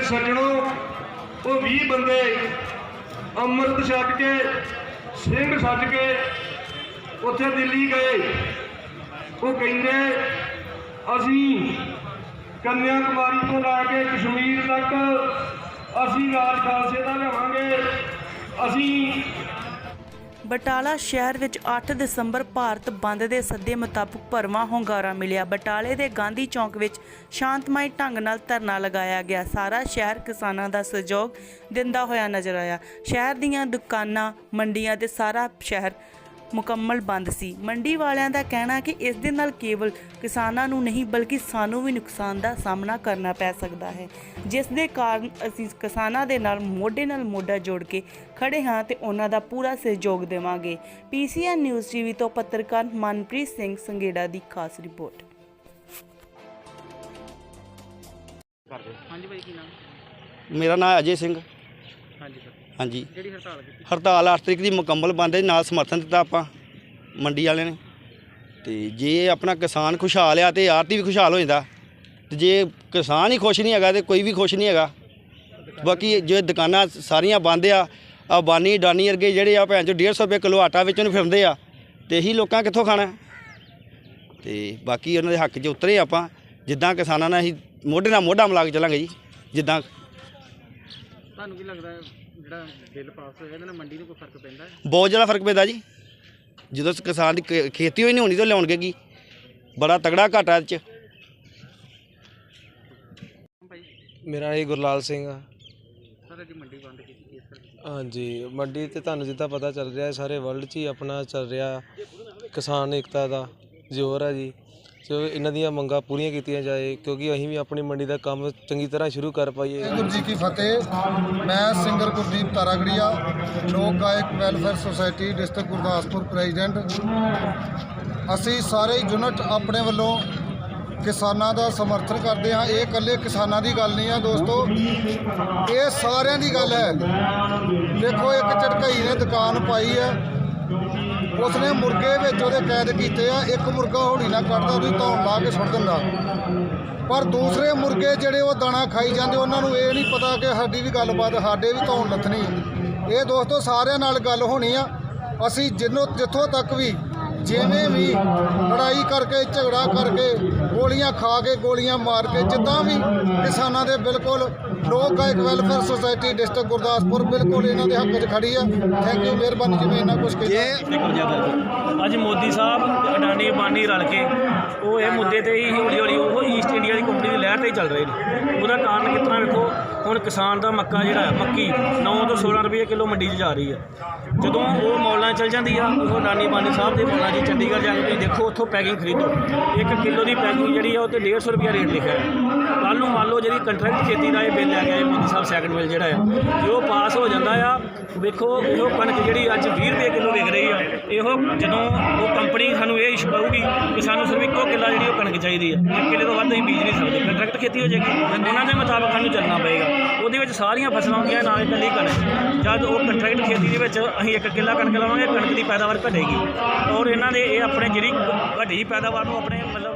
ਸੱਜਣੋ, ਉਹ 20 ਬੰਦੇ ਅੰਮ੍ਰਿਤ ਛਕ ਕੇ, ਸਿੰਘ ਸੱਜ ਕੇ ਉੱਥੇ ਦਿੱਲੀ ਗਏ। ਉਹ ਕਹਿੰਦੇ, ਅਸੀਂ ਕੰਨਿਆ ਕੁਮਾਰੀ ਤੋਂ ਲੈ ਕੇ ਕਸ਼ਮੀਰ ਤੱਕ ਅਸੀਂ ਰਾਜ ਖਾਲਸੇ ਦਾ ਲਿਆਵਾਂਗੇ। ਅਸੀਂ ਬਟਾਲਾ ਸ਼ਹਿਰ ਵਿੱਚ 8 ਦਸੰਬਰ ਭਾਰਤ ਬੰਦ ਦੇ ਸੱਦੇ ਮੁਤਾਬਕ ਭਰਵਾਂ ਹੁੰਗਾਰਾ ਮਿਲਿਆ। ਬਟਾਲੇ ਦੇ ਗਾਂਧੀ ਚੌਂਕ ਵਿੱਚ ਸ਼ਾਂਤਮਈ ਢੰਗ ਨਾਲ ਧਰਨਾ ਲਗਾਇਆ ਗਿਆ। ਸਾਰਾ ਸ਼ਹਿਰ ਕਿਸਾਨਾਂ ਦਾ ਸਹਿਯੋਗ ਦਿੰਦਾ ਹੋਇਆ ਨਜ਼ਰ ਆਇਆ। ਸ਼ਹਿਰ ਦੀਆਂ ਦੁਕਾਨਾਂ, ਮੰਡੀਆਂ ਤੇ ਸਾਰਾ ਸ਼ਹਿਰ ਮੁਕੰਮਲ ਬੰਦ ਸੀ। ਮੰਡੀ ਵਾਲਿਆਂ ਦਾ ਕਹਿਣਾ ਕਿ ਇਸ ਦੇ ਨਾਲ ਕੇਵਲ ਕਿਸਾਨਾਂ ਨੂੰ ਨਹੀਂ ਬਲਕਿ ਸਾਨੂੰ ਵੀ ਨੁਕਸਾਨ ਦਾ ਸਾਹਮਣਾ ਕਰਨਾ ਪੈ ਸਕਦਾ ਹੈ। ਜਿਸ ਦੇ ਕਾਰਨ ਅਸੀਂ ਕਿਸਾਨਾਂ ਦੇ ਨਾਲ ਮੋਢੇ ਨਾਲ ਮੋਢਾ ਜੋੜ ਕੇ ਖੜੇ ਹਾਂ ਤੇ ਉਹਨਾਂ ਦਾ ਪੂਰਾ ਸਹਿਯੋਗ ਦੇਵਾਂਗੇ। ਪੀਸੀਐਨ ਨਿਊਜ਼ ਟੀਵੀ ਤੋਂ ਪੱਤਰਕਾਰ ਮਨਪ੍ਰੀਤ ਸਿੰਘ ਸੰਗੇੜਾ ਦੀ ਖਾਸ ਰਿਪੋਰਟ। ਹਾਂਜੀ ਭਾਈ ਕੀ ਨਾਮ? ਮੇਰਾ ਨਾਮ ਅਜੇ ਸਿੰਘ। ਹਾਂਜੀ ਸਰ। ਹਾਂਜੀ। ਜਿਹੜੀ ਹੜਤਾਲ ਕੀਤੀ? ਹੜਤਾਲ 8 ਤਰੀਕ ਦੀ ਮੁਕੰਮਲ ਬੰਦ ਹੈ ਨਾਲ ਸਮਰਥਨ ਦਿੱਤਾ ਆਪਾਂ ਮੰਡੀ ਵਾਲਿਆਂ ਨੇ। ਤੇ ਜੇ ਆਪਣਾ ਕਿਸਾਨ ਖੁਸ਼ਹਾਲ ਆ ਤੇ ਆਰਤੀ ਵੀ ਖੁਸ਼ਹਾਲ ਹੋ ਜਾਂਦਾ ਤੇ ਜੇ ਕਿਸਾਨ ਹੀ ਖੁਸ਼ ਨਹੀਂ ਹੈਗਾ ਤੇ ਕੋਈ ਵੀ ਖੁਸ਼ ਨਹੀਂ ਹੈਗਾ। ਬਾਕੀ ਜੇ ਦੁਕਾਨਾਂ ਸਾਰੀਆਂ ਬੰਦ ਆ ਆ ਬਾਨੀ ਡਾਨੀ ਵਰਗੇ ਜਿਹੜੇ ਆ ਭੈਣ ਚੋ 150 ਰੁਪਏ ਕਿਲੋ ਆਟਾ ਵੇਚਣ ਨੂੰ ਫਿਰਦੇ ਆ ਤੇ ਇਹੀ ਲੋਕਾਂ ਕਿੱਥੋਂ ਖਾਣਾ? ਤੇ ਬਾਕੀ ਉਹਨਾਂ ਦੇ ਹੱਕ 'ਚ ਉਤਰੇ ਆਪਾਂ ਜਿੱਦਾਂ ਕਿਸਾਨਾਂ ਨਾਲ ਅਸੀਂ ਮੋਢੇ ਨਾਲ ਮੋਢਾ ਮਿਲਾ ਕੇ ਚੱਲਾਂਗੇ ਜੀ ਜਿੱਦਾਂ ਤੁਹਾਨੂੰ ਕੀ ਲੱਗਦਾ ਹੈ? ਜਿਹੜਾ ਬਿੱਲ ਪਾਸ ਹੋਇਆ ਇਹਦੇ ਨਾਲ ਮੰਡੀ ਨੂੰ ਕੋਈ ਫ਼ਰਕ ਪੈਂਦਾ ਹੈ? ਬਹੁਤ ਜ਼ਿਆਦਾ ਫ਼ਰਕ ਪੈਂਦਾ ਜੀ। ਜਦੋਂ ਕਿਸਾਨ ਦੀ ਖ- ਖੇਤੀ ਹੋਈ ਨਹੀਂ ਹੋਣੀ ਤਾਂ ਲਿਆਉਣਗੇ ਕੀ? ਬੜਾ ਤਗੜਾ ਘਾਟਾ ਇਹ ਚ। ਮੇਰਾ ਜੀ ਗੁਰਲਾਲ ਸਿੰਘ ਆ। ਸਰ ਇਹਦੀ ਮੰਡੀ ਬੰਦ ਕੀਤੀ ਇਸ ਕਰਕੇ ਹਾਂਜੀ ਮੰਡੀ ਤੇ ਤੁਹਾਨੂੰ ਜਿੱਦਾਂ ਪਤਾ ਚੱਲ ਰਿਹਾ ਹੈ ਸਾਰੇ ਵਰਲਡ 'ਚ ਹੀ ਆਪਣਾ ਚੱਲ ਰਿਹਾ ਕਿਸਾਨ ਏਕਤਾ ਦਾ ਜ਼ੋਰ ਹੈ ਜੀ। ਸੋ ਇਹਨਾਂ ਦੀਆਂ ਮੰਗਾਂ ਪੂਰੀਆਂ ਕੀਤੀਆਂ ਜਾਏ, ਕਿਉਂਕਿ ਅਸੀਂ ਵੀ ਆਪਣੀ ਮੰਡੀ ਦਾ ਕੰਮ ਚੰਗੀ ਤਰ੍ਹਾਂ ਸ਼ੁਰੂ ਕਰ ਪਾਈਏ। ਵਾਹਿਗੁਰੂ ਜੀ ਕੀ ਫਤਿਹ। ਮੈਂ ਸਿੰਗਰ ਗੁਰਦੀਪ ਤਾਰਾਗੜੀਆ, ਲੋਕ ਗਾਇਕ welfare society, district Gurdaspur president. ਅਸੀਂ ਸਾਰੇ ਯੂਨਿਟ ਆਪਣੇ ਵੱਲੋਂ ਕਿਸਾਨਾਂ ਦਾ ਸਮਰਥਨ ਕਰਦੇ ਹਾਂ। ਇਹ ਇਕੱਲੇ ਕਿਸਾਨਾਂ ਦੀ ਗੱਲ ਨਹੀਂ ਆ ਦੋਸਤੋ। ਇਹ ਸਾਰਿਆਂ ਦੀ ਗੱਲ ਹੈ। ਦੇਖੋ, ਇੱਕ ਝਟਕਈ ਨੇ ਦੁਕਾਨ ਪਾਈ ਹੈ। ਉਸਨੇ ਮੁਰਗੇ ਵਿੱਚ ਉਹਦੇ ਕੈਦ ਕੀਤੇ ਆ, ਇੱਕ ਮੁਰਗਾ ਹੌਲੀ ਨਾ ਕੱਢਦਾ, ਉਹਦੀ ਧੌਣ ਲਾ ਕੇ ਸੁੱਟ ਦਿੰਦਾ। ਪਰ ਦੂਸਰੇ ਮੁਰਗੇ ਜਿਹੜੇ ਉਹ ਦਾਣਾ ਖਾਈ ਜਾਂਦੇ, ਉਹਨਾਂ ਨੂੰ ਇਹ ਨਹੀਂ ਪਤਾ ਕਿ ਸਾਡੀ ਵੀ ਗੱਲਬਾਤ, ਸਾਡੇ ਵੀ ਧੌਣ ਲੱਥਣੀ। ਇਹ ਦੋਸਤੋ ਸਾਰਿਆਂ ਨਾਲ ਗੱਲ ਹੋਣੀ ਆ। ਅਸੀਂ ਜਿੰਨੋਂ ਜਿੱਥੋਂ ਤੱਕ ਵੀ ਜਿਵੇਂ ਵੀ ਲੜਾਈ ਕਰਕੇ, ਝਗੜਾ ਕਰਕੇ ਗੋਲੀਆਂ ਖਾ ਕੇ ਗੋਲੀਆਂ ਮਾਰ ਕੇ ਜਿੱਦਾਂ ਵੀ ਕਿਸਾਨਾਂ ਦੇ ਬਿਲਕੁਲ ਲੋਕ ਗਾਇਕ ਵੈਲਫੇਅਰ ਸੁਸਾਇਟੀ ਡਿਸਟ੍ਰਿਕਟ ਗੁਰਦਾਸਪੁਰ ਬਿਲਕੁਲ ਇਹਨਾਂ ਦੇ ਹੱਕ 'ਚ ਖੜੀ ਆ। ਥੈਂਕ ਯੂ ਮਿਹਰਬਾਨੀ ਜਿਵੇਂ ਇਹਨਾਂ ਕੁਝ ਕੀਤਾ ਅੱਜ ਮੋਦੀ ਸਾਹਿਬ ਅਡਾਨੀ ਬਾਨੀ ਰਲ ਕੇ ਉਹ ਇਹ ਮੁੱਦੇ ਤੇ ਹੀ ਹੌਲੀ ਹੌਲੀ ਉਹ ਈਸਟ ਇੰਡੀਆ ਦੀ ਕੰਪਨੀ ਦੀ ਲਹਿਰ ਤੇ ਹੀ ਚੱਲ ਰਹੇ ਨੇ। ਉਹਦਾ ਕਾਰਨ ਕਿਸ ਤਰ੍ਹਾਂ ਵੇਖੋ ਹੁਣ ਕਿਸਾਨ ਦਾ ਮੱਕਾ ਜਿਹੜਾ ਹੈ ਮੱਕੀ 9 ਤੋਂ 16 ਰੁਪਏ ਕਿਲੋ ਮੰਡੀ 'ਚ ਜਾ ਰਹੀ ਹੈ ਜਦੋਂ ਉਹ ਮੌਲਾਂ ਚਲ ਜਾਂਦੀ ਆ ਉਹ ਅਡਾਨੀ ਬਾਨੀ ਸਾਹਿਬ ਦੇ ਮੌਲਾਂ 'ਚ ਚੰਡੀਗੜ੍ਹ ਜਾ ਕੇ ਤੁਸੀਂ ਦੇਖੋ ਉੱਥੋਂ ਪੈਕਿੰਗ ਖਰੀਦੋ। ਇੱਕ ਕਿਲੋ ਦੀ ਪੈਕਿੰਗ ਜਿਹੜੀ ਆ, ਉਹ ਤੇ 150 ਰੁਪਏ ਰੇਟ ਲਿਖਿਆ ਹੈ। ਕੱਲ ਨੂੰ ਮੰਨ ਲਓ ਜਿਹੜੀ ਕੰਟਰੈਕਟ ਖੇਤੀ ਦਾ ਇਹ ਬਿੱਲ ਆ ਗਿਆ ਇਹ ਮੋਦੀ ਸਾਹਿਬ ਸੈਕੰਡ ਬਿੱਲ ਜਿਹੜਾ ਆ, ਜੋ ਪਾਸ ਹੋ ਜਾਂਦਾ ਆ, ਵੇਖੋ ਉਹ ਕਣਕ ਜਿਹੜੀ ਅੱਜ 20 ਰੁਪਏ ਕਿਲੋ ਵਿਕ ਰਹੀ ਆ। ਇਹੋ ਜਦੋਂ ਉਹ ਕੰਪਨੀ ਸਾਨੂੰ ਇਹ ਇਸ਼ ਕਰੂਗੀ ਕਿ ਸਾਨੂੰ ਸਿਰਫ ਇੱਕੋ ਕਿੱਲਾ ਜਿਹੜੀ ਉਹ ਕਣਕ ਚਾਹੀਦੀ ਹੈ ਇੱਕ ਕਿੱਲੇ ਤੋਂ ਵੱਧ ਅਸੀਂ ਬੀਜ ਨਹੀਂ ਸਕਦੇ। ਕੰਟਰੈਕਟ ਖੇਤੀ ਹੋ ਜਾਏਗੀ। ਉਹਨਾਂ ਦੇ ਮੁਤਾਬਕ ਸਾਨੂੰ ਚੱਲਣਾ ਪਏਗਾ। ਉਹਦੇ ਵਿੱਚ ਸਾਰੀਆਂ ਫਸਲਾਂ ਹੁੰਦੀਆਂ ਨਾਲ ਇਕੱਲੀ ਕਣਕ। ਜਦ ਉਹ ਕੰਟਰੈਕਟ ਖੇਤੀ ਦੇ ਵਿੱਚ ਅਸੀਂ ਇੱਕ ਕਿੱਲਾ ਕਣਕ ਲਾਵਾਂਗੇ, ਕਣਕ ਦੀ ਪੈਦਾਵਾਰ ਘਟੇਗੀ। ਔਰ ਇਹਨਾਂ ਦੇ ਇਹ ਆਪਣੇ ਜਿਹੜੀ ਘਟੀ ਪੈਦਾਵਾਰ ਨੂੰ ਆਪਣੇ ਮਤਲਬ